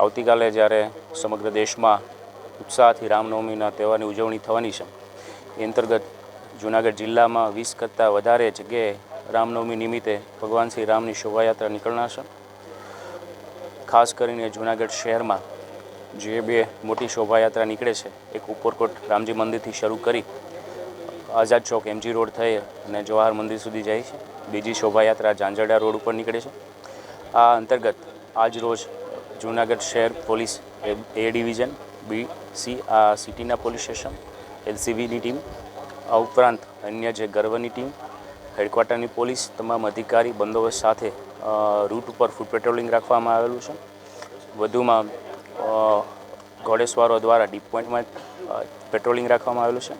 આવતીકાલે જ્યારે સમગ્ર દેશમાં ઉત્સાહથી રામનવમીના તહેવારની ઉજવણી થવાની છે, એ અંતર્ગત જૂનાગઢ જિલ્લામાં વીસ કરતાં વધારે જગ્યાએ રામનવમી નિમિત્તે ભગવાન શ્રી રામની શોભાયાત્રા નીકળનાર છે. ખાસ કરીને જૂનાગઢ શહેરમાં જે બે મોટી શોભાયાત્રા નીકળે છે, એક ઉપરકોટ રામજી મંદિરથી શરૂ કરી આઝાદ ચોક એમજી રોડ થઈ અને જવાહર મંદિર સુધી જાય છે. બીજી શોભાયાત્રા ઝાંઝરડા રોડ ઉપર નીકળે છે. આ અંતર્ગત આજ રોજ જૂનાગઢ શહેર police A division, B, C, આ સિટીના પોલીસ સ્ટેશન એલસીબીની ટીમ, આ ઉપરાંત અન્ય જે ગર્વની ટીમ, હેડક્વાર્ટરની પોલીસ, તમામ અધિકારી, બંદોબસ્ત સાથે રૂટ ઉપર ફૂડ પેટ્રોલિંગ રાખવામાં આવેલું છે. વધુમાં ઘોડેસવારો દ્વારા ડીપ પોઈન્ટમાં પેટ્રોલિંગ રાખવામાં આવેલું છે.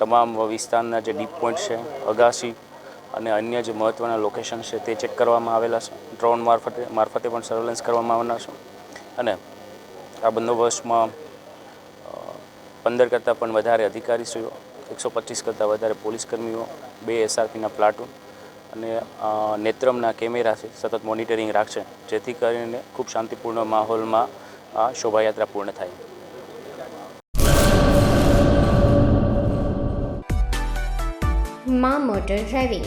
તમામ વિસ્તારના જે ડીપ પોઈન્ટ છે, અગાસી અને અન્ય જે મહત્ત્વના લોકેશન છે તે ચેક કરવામાં આવેલા છે. ડ્રોન મારફતે મારફતે પણ સર્વેલન્સ કરવામાં આવવાના છે. અને આ બંદોબસ્તમાં પંદર કરતાં પણ વધારે અધિકારીશ્રીઓ, એકસો પચીસ કરતાં વધારે પોલીસ કર્મીઓ, બે એસઆરપીના પ્લાટૂન અને નેત્રમના કેમેરા છે, સતત મોનિટરિંગ રાખશે, જેથી કરીને ખૂબ શાંતિપૂર્ણ માહોલમાં આ શોભાયાત્રા પૂર્ણ થાય. મા motor driving.